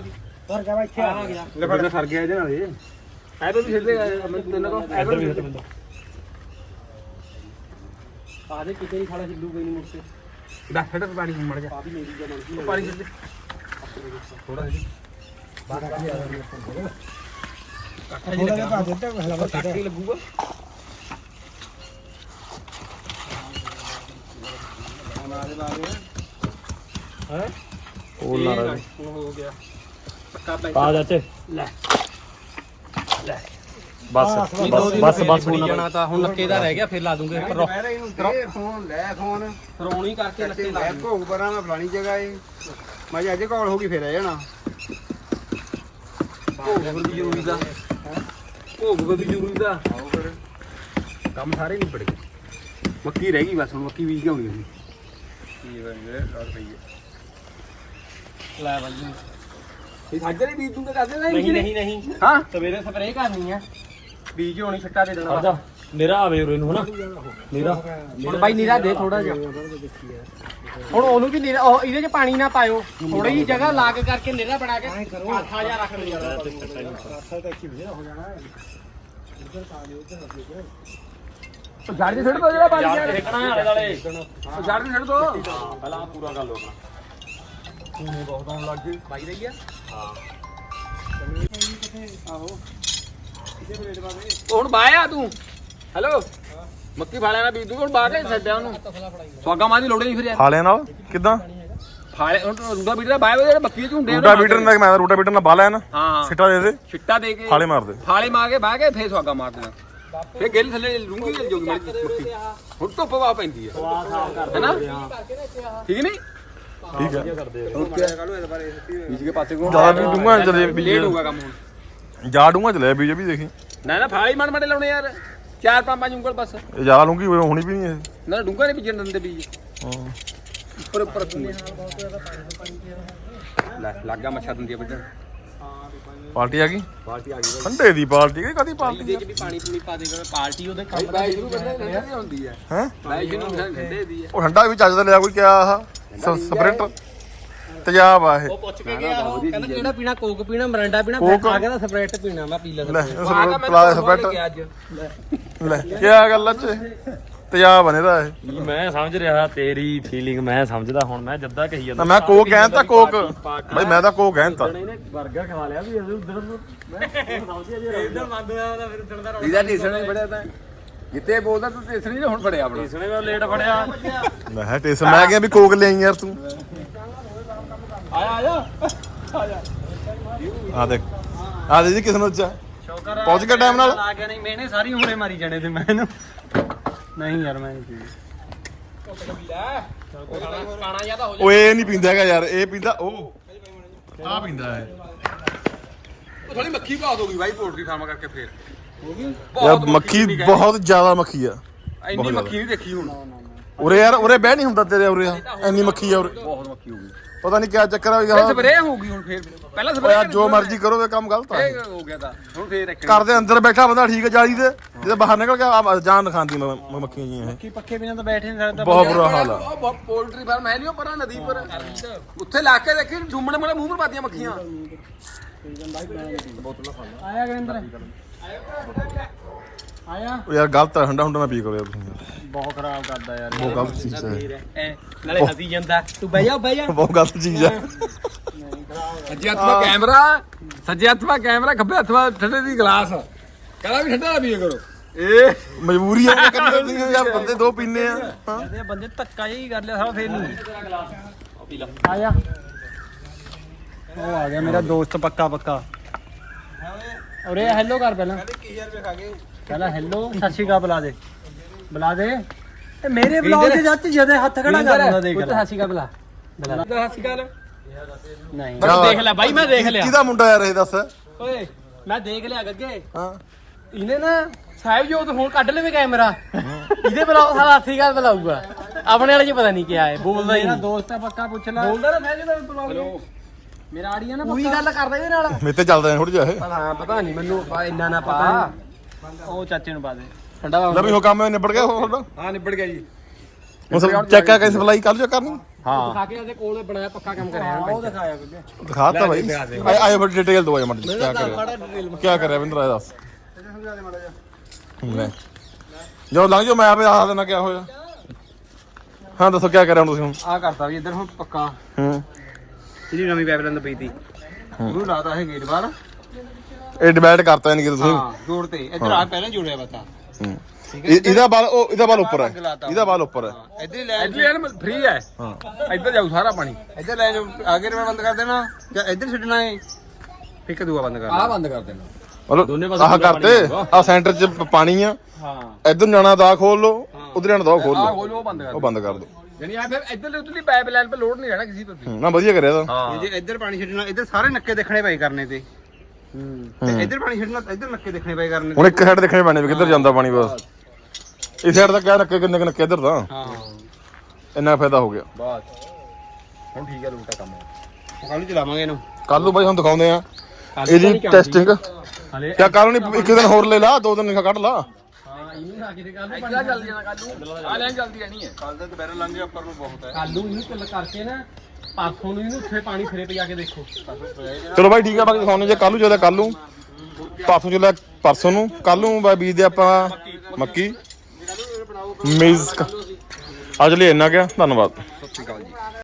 ਪਰ ਗਿਆ ਇੱਥੇ ਆ ਗਿਆ ਲੈ ਫੜਨਾ ਫਰ ਗਿਆ ਇਹਦੇ ਨਾਲ ਇਹ। ਐ ਤਾਂ ਵੀ ਛੱਡ ਦੇ ਮੈਂ ਤੈਨੂੰ ਕੋ ਐ ਵੀ ਛੱਡ ਦੇ ਆ ਦੇ ਕਿਤੇ ਨਹੀਂ ਖਾਣਾ ਹਿੱਲੂ ਗਈ ਨਹੀਂ ਮੁੱਠੀ ਦਾ ਛੱਡ ਪਾਣੀ ਮੜ ਜਾ। ਪਾਣੀ ਛੱਡ ਦੇ ਥੋੜਾ ਜਿਹਾ ਪਾ ਦਿੱਤਾ ਹਲਵਾ ਟਾਕੀ ਲੱਗੂਗਾ। ਉਹ ਨਾ ਰਹੇ ਹੋ ਗਿਆ। ਪਾ ਜਾਤੇ ਬਸ ਬਸ ਬਸ ਹੋਣੀ ਜਾਣਾ ਤਾਂ। ਹੁਣ ਨੱਕੇ ਦਾ ਰਹਿ ਗਿਆ ਫਿਰ ਲਾ ਦੂੰਗੇ। ਪਰ ਫੋਨ ਲੈ ਫੋਨ। ਰੌਣੀ ਕਰਕੇ ਨੱਕੇ ਲਾ ਲੈ ਭੋਗ ਪਰਾਂ ਮੈਂ ਫਲਾਣੀ ਜਗ੍ਹਾ ਏ। ਮੈਂ ਅੱਜ ਕਾਲ ਹੋ ਗਈ ਫਿਰ ਆ ਜਾਣਾ। ਭੋਗ ਵੀ ਜ਼ਰੂਰੀ ਦਾ? ਭੋਗ ਵੀ ਜ਼ਰੂਰੀ ਦਾ ਕੰਮ ਸਾਰੇ ਨਹੀਂ ਪੜ ਗਏ ਮੱਕੀ ਰਹਿ ਗਈ ਬਸ ਹੁਣ ਮੱਕੀ ਬੀਜ ਕੇ ਆਉਣੀ ਹੁੰਦੀ ਲੈ ਬਾਈ ਇਹ ਸਾਜਰੇ ਬੀਜ ਦੂੰਗਾ ਕਰਦੇ ਨਾ ਨਹੀਂ ਨਹੀਂ ਨਹੀਂ। ਹਾਂ? ਸਵੇਰੇ ਸਪਰੇਅ ਕਰਨੀ ਆ। ਬੀਜ ਹੋਣੀ ਛੱਟਾ ਦੇ ਦੇਣਾ। ਜਾ। ਮੇਰਾ ਆਵੇ ਉਰੇ ਨੂੰ ਹਨਾ। ਮੇਰਾ। ਹੁਣ ਬਾਈ ਨੀਰਾ ਦੇ ਥੋੜਾ ਜਿਹਾ। ਹੁਣ ਉਹਨੂੰ ਵੀ ਨੀਰਾ ਉਹ ਇਹਦੇ ਚ ਪਾਣੀ ਨਾ ਪਾਇਓ। ਥੋੜੀ ਜਿਹੀ ਜਗ੍ਹਾ ਲਾਗ ਕਰਕੇ ਨੀਰਾ ਬਣਾ ਕੇ ਆਖਾ ਜਾ ਰੱਖ ਲਿਆ ਛੱਡ ਦੇ ਛੱਡ ਦੋ ਜਿਹੜਾ ਪਾਣੀ ਯਾਰ ਦੇਖਣਾ ਆਲੇ ਦਾਲੇ ਛੱਡ ਦੇ ਛੱਡ ਦੋ ਪਹਿਲਾਂ ਪੂਰਾ ਕਰ ਲਓ ਆਪਣਾ। ਬਾਈ ਰਹੀ ਆ? ਹੁਣ ਬਾਇਆ ਤੂੰ। ਹੈਲੋ ਮੱਕੀ ਫਾਲਿਆ ਨਾ ਬੀਜ ਹੁਣ ਬਾਹ ਕੇ ਛੱਡਿਆ ਉਹਨੂੰ। ਸਵਾਗਾ ਮਾਂ ਦੀ ਲੋੜ ਨਹੀਂ ਫਿਰ ਯਾਰ। ਹਾਲੇ ਨਾਲ? ਕਿਦਾਂ? ਫਾਲੇ ਹੁਣ ਰੁੰਗਾ ਬੀਟ ਦਾ ਬਾਇਆ ਜਿਹੜੇ ਮੱਕੀ ਝੁੰਡੇ ਆ ਰੂਟਾ ਬੀਟਰ ਨਾਲ ਮੈਂ ਰੂਟਾ ਬੀਟਰ ਨਾਲ ਬਾਹ ਲੈਣਾ ਹਾਂ। ਸਿੱਟਾ ਦੇ ਦੇ। ਛਿੱਟਾ ਦੇ ਕੇ ਹਾਲੇ ਮਾਰ ਦੇ। ਫਾਲੇ ਮਾਰ ਕੇ ਬਾਹ ਕੇ ਫੇਰ ਸਵਾਗਾ ਮਾਰ ਦੇਣਾ ਫੇਰ ਗਿੱਲ ਥੱਲੇ ਲੂੰਗੀ ਜਲ ਜੋਗੀ ਮੇਰੀ ਮੱਕੀ ਹੁਣ ਧੁੱਪ ਵਾ ਪੈਂਦੀ ਹੈ ਹੈਨਾ? ਠੀਕ ਨਹੀਂ? ਠੀਕ ਹੈ ਬੀਜ ਕੇ ਪਾਸੇ ਕੋ ਜ਼ਿਆਦਾ ਵੀ ਡੂੰਗਾ ਚਲੇ ਬੀਜ। ਲੇਟ ਹੋਊਗਾ ਕੰਮ ਹੁਣ। ਜਾ ਡੂੰਗਾ ਚਲੇ ਬੀਜ ਵੀ ਦੇਖੀ। ਨਾ ਨਾ ਫਾਲੇ ਮਣ ਮੜੇ ਲਾਉਣੇ ਯਾਰ। ਚਾਰ ਪੰਜ ਪੰਜ ਉਂਗਲ ਬਸ। ਇਹ ਜਾ ਲੂੰਗੀ ਹੋਣੀ ਵੀ ਨਹੀਂ ਇਹ। ਨਾ ਡੂੰਗਾ ਨਹੀਂ ਬੀਜਣ ਦਿੰਦੇ ਬੀਜ ਹਾਂ। ਉੱਪਰ ਉੱਪਰ ਰੱਖੂਗੇ। ਲੈ ਲੱਗਾ ਮੱਛਾ ਦਿੰਦੀ ਆ ਵੱਢਣ ਪਾਰਟੀ ਆ ਗਈ? ਬਾਲਟੀ ਆ ਗਈ ਠੰਡੇ ਦੀ ਪਾਰਟੀ ਕਿ ਕਾਦੀ ਪਾਰਟੀ ਇਹਦੇ ਚ ਵੀ ਪਾਣੀ ਪੂਣੀ ਪਾ ਦੇਗਾ ਪਾਰਟੀ ਉਹਦੇ ਕੰਮ ਦਾ ਬਾਈ ਸ਼ੁਰੂ ਕਰਦੇ ਠੰਡੇ ਦੀ ਹੁੰਦੀ ਹੈ। ਹੈ? ਬਾਈ ਸ਼ੁਰੂ ਠੰਡੇ ਦੀ ਹੈ ਉਹ ਠੰਡਾ ਵੀ ਚੱਜ ਦਾ ਲਿਆ ਕੋਈ ਕਿਆ ਆਹ ਸਪ੍ਰਿੰਟ? ਤੇਜ਼ਾਬ ਆ ਇਹ। ਉਹ ਪੁੱਛ ਕੇ ਗਿਆ ਉਹ ਕਹਿੰਦਾ ਕਿਹੜਾ ਪੀਣਾ ਕੋਕ ਪੀਣਾ ਮਰੰਡਾ ਪੀਣਾ ਕੋਕ? ਆ ਕਹਿੰਦਾ ਸਪਰੇਟ ਪੀਣਾ ਮੈਂ ਪੀ ਲੈ ਲੈਂਦਾ ਪਲਾ ਸਪ੍ਰਿੰਟ ਅੱਜ। ਲੈ ਕਿਆ ਗੱਲ ਅੱਜ ਤੇਜ਼ਾਬ ਬਣੇ ਦਾ ਇਹ। ਮੈਂ ਸਮਝ ਰਿਹਾ ਤੇਰੀ ਫੀਲਿੰਗ ਮੈਂ ਸਮਝਦਾ ਹੁਣ ਮੈਂ ਜੱਦਾ ਕਹੀ ਜਾਂਦਾ। ਨਾ ਮੈਂ ਕੋਕ ਕਹਿੰਦਾ ਕੋਕ। ਬਈ ਮੈਂ ਤਾਂ ਕੋਕ ਕਹਿੰਦਾ ਇਹਨੇ 버ਗਰ ਖਾ ਲਿਆ ਵੀ ਉਧਰ ਨੂੰ। ਮੈਂ ਸਮਝਿਆ ਜੇ ਇਧਰ ਮੰਦ ਹੋਇਆ ਤਾਂ ਫਿਰ ਉਧਰ ਦਾ ਇਹਦਾ ਟੇਸਣ ਨਹੀਂ ਫੜਿਆ ਤਾਂ। ਜਿੱਤੇ ਬੋਲਦਾ ਤੂੰ ਟੇਸਣ ਨਹੀਂ ਹੁਣ ਫੜਿਆ ਆਪਣਾ। ਸੁਣੇ ਮੈਂ ਲੇਟ ਫੜਿਆ। ਮੈਂ ਕਿਹਾ ਟੇਸ ਮੈਂ ਕਿਹਾ ਵੀ ਕੋਕ ਲਿਆਈ ਯਾਰ ਤੂੰ। ਆਇਆ ਆਇਆ। ਆ ਦੇਖ। ਆ ਦੇ ਜੀ ਕਿਸਮਤ ਚ ਆ। ਸ਼ੌਕਰ ਪਹੁੰਚ ਗਿਆ ਟਾਈਮ ਨਾਲ? ਆ ਗਿਆ ਨਹੀਂ ਮੈਨੇ ਸਾਰੀ ਉਮਰੇ ਮਾਰੀ ਜਾਣੇ ਤੇ ਮੈਨੂੰ ਨਹੀਂ ਯਾਰ ਮੈਂ ਨਹੀਂ ਕਾਣਾ ਜ਼ਿਆਦਾ ਹੋ ਓਏ ਇਹ ਨਹੀਂ ਪੀਂਦਾ ਹੈਗਾ ਯਾਰ ਇਹ ਪੀਂਦਾ ਉਹ ਆ ਪੀਂਦਾ ਹੈ। ਥੋੜੀ ਮੱਖੀ ਪਾ ਦੋਗੀ ਬਾਈ ਪੋਲਟਰੀ ਫਾਰਮ ਕਰਕੇ ਫੇਰ। ਯਾਰ ਮੱਖੀ ਬਹੁਤ ਜ਼ਿਆਦਾ ਮੱਖੀ ਆ। ਇੰਨੀ ਮੱਖੀ ਨਹੀਂ ਦੇਖੀ ਹੁਣ। ਉਰੇ ਯਾਰ ਉਰੇ ਬਹਿ ਨਹੀਂ ਹੁੰਦਾ ਤੇਰੇ ਉਰੇ ਇੰਨੀ ਮੱਖੀ ਆ ਉਰੇ। ਬਹੁਤ ਮੱਖੀ ਹੋ ਗਈ। ਪਤਾ ਨਹੀਂ ਕਿਆ ਚੱਕਰ ਆ ਵੀ ਹਾਂ ਸਪਰੇਅ ਹੋਊਗੀ ਹੁਣ ਫੇਰ। ਪਹਿਲਾਂ ਓਏ ਸਪਰੇਅ ਯਾਰ ਜੋ ਮਰਜ਼ੀ ਕਰੋ। ਇਹ ਕੰਮ ਗਲਤ ਆ। ਇਹ ਹੋ ਗਿਆ ਤਾਂ। ਹੁਣ ਫੇਰ ਇੱਕ ਘਰ ਦੇ ਅੰਦਰ ਬੈਠਾ ਬੰਦਾ ਠੀਕ ਹੈ ਜਾਲੀ ਦੇ ਜਦੋਂ ਬਾਹਰ ਨਿਕਲ ਗਿਆ ਆ ਜਾਨ ਖਾਂਦੀ ਮ- ਮ- ਮੱਖੀਆਂ ਜੀਆਂ ਇਹ। ਕੀ ਪੱਖੇ ਬਿਨਾਂ ਤਾਂ ਬੈਠੇ ਨਹੀਂ ਸਕਦਾ ਬਹੁਤ ਬੁਰਾ ਹਾਲ ਆ। ਉਹ ਬਹੁਤ ਪੋਲਟਰੀ ਫਾਰਮ ਹੈ ਨਹੀਂ ਉਹ ਪਰਾਂ ਨਦੀ ਪਰ ਉੱਥੇ ਲਾ ਕੇ ਦੇਖੀ ਢੁੰਮਣ ਮੜੇ ਮੂੰਹ ਪਰ ਪਾਦੀਆਂ ਮੱਖੀਆਂ। ਆਇਆ ਗਰਿੰਦਰ ਆਇਆ ਉਹ ਯਾਰ ਗਲਤ ਆ ਠੰਡਾ ਹੁੰਦਾ ਨਾ ਪੀ ਯਾਰ ਤੁਸੀਂ। ਬਹੁਤ ਖਰਾਬ ਕਰਦਾ ਯਾਰ। ਬਹੁਤ ਗਲਤ ਚੀਜ਼ ਹੈ। ਨਾਲੇ ਹੱਸੀ ਜਾਂਦਾ। ਤੂੰ ਬਹਿ ਜਾ ਬਹਿ ਜਾ। ਬਹੁਤ ਗਲਤ ਚੀਜ਼ ਹੈ। ਸੱਜੇ ਹੱਥ 'ਮਾ ਕੈਮਰਾ ਸੱਜੇ ਹੱਥ 'ਮਾ ਕੈਮਰਾ ਖੱਬੇ ਹੱਥ 'ਮਾ ਠੰਡੇ ਦੀ ਗਲਾਸ। ਕਹਿੰਦਾ ਵੀ ਠੰਡਾ ਨਾ ਪੀਏ ਕਰੋ। ਇਹ ਮਜਬੂਰੀ ਆ ਕਿ ਕਰਨੀ ਹੁੰਦੀ ਹੈ ਯਾਰ ਬੰਦੇ ਦੋ ਪੀਨੇ ਆ। ਹਾਂ। ਇਹਦੇ ਬੰਦੇ ਧੱਕਾ ਜਿਹਾ ਹੀ ਕਰ ਲਿਆ ਸਾਰਾ ਫੇਰ ਨਹੀਂ। ਆਇਆ ਉਹ ਆ ਗਿਆ ਮੇਰਾ ਦੋਸਤ ਪੱਕਾ ਪੱਕਾ। ਉਰੇ ਹੈਲੋ ਕਰ ਪਹਿਲਾਂ। ਪਹਿਲਾਂ ਹੈਲੋ ਸਤਿ ਸ਼੍ਰੀ ਅਕਾਲ ਬੁਲਾ ਦੇ। ਬੁਲਾ ਦੇ। ਇਹ ਮੇਰੇ ਬਲੌਗ ਦੇ ਜੱਜ ਜਦੇ ਹੱਥ ਖੜਾ ਕਰਦਾ ਦੇਖ ਪੁੱਤ ਹਾਸੀ ਕਾ ਬੁਲਾ। ਬੁਲਾ। ਹਾਸੀ ਕਾ ਨਹੀਂ। ਕਿਆ ਦੇਖ ਲੈ ਬਾਈ ਮੈਂ ਦੇਖ ਲਿਆ। ਕਿਹਦਾ ਮੁੰਡਾ ਯਾਰ ਇਹ ਦੱਸ? ਓਏ ਮੈਂ ਦੇਖ ਲਿਆ ਗੱਗੇ। ਹਾਂ। ਇਹਨੇ ਨਾ ਸਾਹਿਬ ਜੋਤ ਹੁਣ ਕੱਢ ਲਵੇ ਕੈਮਰਾ। ਇਹਦੇ ਬੁਲਾਓ ਸਾਲਾ ਹਾਸੀ ਕਾ ਬੁਲਾਊਗਾ। ਆਪਣੇ ਵਾਲੇ ਚ ਪਤਾ ਨਹੀਂ ਕਿਆ ਹੈ ਬੋਲਦਾ ਹੀ ਨਹੀਂ। ਦੋਸਤ ਆ ਪੱਕਾ ਪੁੱਛ ਲੈ। ਬੋਲਦਾ ਨਾ ਮੈਂ ਜਦੋਂ ਬੁਲਾਉਂਗਾ ਮੇਰਾ ਆੜੀਆ ਨਾ ਉਹੀ ਗੱਲ ਕਰਦਾ ਇਹਦੇ ਨਾਲ। ਮੇਰੇ ਤੇ ਚੱਲਦਾ ਥੋੜੀ ਜਿਹਾ ਇਹ। ਹਾਂ ਪਤਾ ਨਹੀਂ ਮੈਨੂੰ ਇੰਨਾ ਨਾ ਪਤਾ ਉਹ ਚਾਚੇ ਨੂੰ ਪਾ ਦੇ। ਠੰਡਾ ਲੈ ਵੀ ਹੋ ਕੰਮ ਨਿਬੜ ਗਿਆ ਹੋਰ ਤੁਹਾਡਾ? ਹਾਂ ਨਿਬੜ ਗਿਆ ਜੀ। ਹੁਣ ਸਭ ਚੈੱਕ ਕਰਕੇ ਸਪਲਾਈ ਕੱਲ ਜੋ ਕਰਨੀ? ਹਾਂ। ਖਾ ਕੇ ਇਹਦੇ ਕੋਲ ਬਣਾਇਆ ਪੱਕਾ ਕੰਮ ਕਰਿਆ ਉਹ ਦਿਖਾਇਆ ਦਿਖਾਤਾ ਬਾਈ ਆਏ ਆਏ ਫਿਰ ਡਿਟੇਲ ਦੋ ਆਏ ਮੜ ਕੀ ਕਰਿਆ ਕੀ ਕਰਿਆ ਬਿੰਦਰ ਆਏ ਦੱਸ। ਲੈ। ਜੋ ਲੰਘ ਜੋ ਮੈਂ ਆਪੇ ਆ ਦੇਣਾ ਕਿਆ ਹੋਇਆ। ਹਾਂ ਦੱਸੋ ਕੀ ਕਰਿਆ ਹੁਣ ਤੁਸੀਂ ਹੁਣ? ਆ ਕਰਤਾ ਵੀ ਇੱਧਰ ਹੁਣ ਪੱਕਾ। ਹੂੰ। ਇਹਦੀ ਨਵੀਂ ਪਾਈਪਲਾਈਨ ਪਈ ਤੀ। ਉਹਨੂੰ ਲਾਤਾ ਹੈ ਗੇਟ ਬਾਹਰ। ਇਹ ਡਿਵਾਈਡ ਕਰਤਾ ਨਹੀਂ ਕਿ ਤੁਸੀਂ। ਹਾਂ ਜੋੜ ਤੇ। ਇੱਧਰ ਆ ਪਹਿਲਾਂ ਜੋੜਿਆ ਬਤਾ। ਇਹ- ਇਹਦਾ ਬਾਲ ਉਹ ਇਹਦਾ ਬਾਲ ਉੱਪਰ ਹੈ। ਇਹਦਾ ਬਾਲ ਉੱਪਰ ਹੈ। ਇੱਧਰ ਲੈ ਇੱਧਰ ਲੈਣ ਫ੍ਰੀ ਹੈ। ਹਾਂ। ਇੱਧਰ ਜਾਊ ਸਾਰਾ ਪਾਣੀ। ਇੱਧਰ ਲੈ ਜਾਓ ਆਗੇ ਮੈਂ ਬੰਦ ਕਰ ਦੇਣਾ। ਜਾਂ ਇੱਧਰ ਛੱਡਣਾ ਹੈ ਇੱਕ ਦੂਆ ਬੰਦ ਕਰ ਆਹ ਬੰਦ ਕਰ ਦੇਣਾ। ਮਤਲਬ ਆਹ ਕਰਤੇ ਆ ਸੈਂਟਰ 'ਚ ਪ- ਪਾਣੀ ਆ। ਹਾਂ। ਇਧਰ ਜਾਣਾ ਦਾ ਖੋਲ ਲੋ ਉਧਰ ਜਾਣਾ ਦਾ ਖੋਲ ਆਹ ਲੋ ਖੋਲੋ ਉਹ ਬੰਦ ਕਰ ਉਹ ਬੰਦ ਕਰ ਦੋ ਯਾਨੀ ਆ ਫਿਰ ਇੱਧਰ ਉਤਲੀ ਪਾਈਪ ਲਾਈਨ 'ਤੇ ਲੋਡ ਨਹੀਂ ਰਹਿਣਾ ਕਿਸੇ ਤੋਂ ਵੀ। ਨਾ ਵਧੀਆ ਕਰਿਆ ਤਾਂ। ਹਾਂ ਜੇ ਇੱਧਰ ਪਾਣੀ ਛੱਡਣਾ ਇੱਧਰ ਸਾਰੇ ਨੱਕੇ ਦੇਖਣੇ ਪਏ ਕਰਨੇ ਤੇ। ਤੇ ਇੱਧਰ ਪਾਣੀ ਛੱਡਣਾ ਇੱਧਰ ਨੱਕੇ ਦੇਖਣੇ ਪਏ ਕਰਨੇ ਹੁਣ ਇੱਕ ਸਾਈਡ ਦੇਖਣੇ ਪੈਣੇ ਵੀ ਕਿੱਧਰ ਜਾਂਦਾ ਪਾਣੀ ਬਸ। ਇਸ ਸਾਈਡ ਦਾ ਕਿਆ ਨੱਕੇ ਕਿੰਨੇ ਨੱਕੇ ਇੱਧਰ ਤਾਂ। ਹਾਂ। ਇੰਨਾ ਫਾਇਦਾ ਹੋ ਗਿਆ। ਬਸ। ਹੁਣ ਠੀਕ ਹੈ ਲੂਟਾ ਕੰਮ ਕੱਲ ਨੂੰ ਚਲਾਵਾਂਗੇ ਇਹਨੂੰ। ਕੱਲ ਨੂੰ ਬਾਈ ਹੁਣ ਦਿਖਾਉਂਦੇ ਆ। ਇਹਦੀ ਟੈਸਟਿੰਗ ਹਲੇ ਕਿਆ ਕੱਲ ਨੂੰ ਇੱਕ ਦਿਨ ਹੋਰ ਲੈ ਲਾ ਦੋ ਦਿਨ ਨਿਕਾ ਕੱਢ ਲਾ। ਹਾਂ ਇਹਨੂੰ ਲਾ ਕੇ ਤੇ ਕੱਲ ਨੂੰ ਇੱਧਰ ਜਲਦੀ ਜਾਣਾ ਕੱਲ ਨੂੰ ਆ ਲੈਣ ਜਲਦੀ ਰਹਿਣੀ ਹੈ। ਕੱਲ ਦਾ ਦੁਪਹਿਰ ਲੰਘ ਗਿਆ ਉੱਪਰ ਨੂੰ ਬਹੁਤ ਹੈ। ਕੱਲ ਨੂੰ ਇਹਨੂੰ ਕਿੱਲ ਕਰਕੇ ਨਾ ਪਾਸੋਂ ਨੂੰ ਇਹਨੂੰ ਉੱਥੇ ਪਾਣੀ ਫਿਰੇ ਪਿਆ ਕੇ ਦੇਖੋ। ਚਲੋ ਬਾਈ ਠੀਕ ਆ ਬਾਕੀ ਦਿਖਾਉਂਦੇ ਜੇ ਕੱਲ ਨੂੰ ਜਦੋਂ ਕੱਲ ਨੂੰ। ਪਰਸੋਂ ਚਲੇ ਪਰਸੋਂ ਨੂੰ ਕੱਲ ਨੂੰ ਬਾਈ ਬੀਜਦੇ ਆਪਾਂ ਮੱਕੀ। ਮਿਜ਼ ਅੱਜ ਲਈ ਇੰਨਾ ਗਿਆ ਧੰਨਵਾਦ। ਸਤਿ ਸ਼੍ਰੀ ਅਕਾਲ ਜੀ।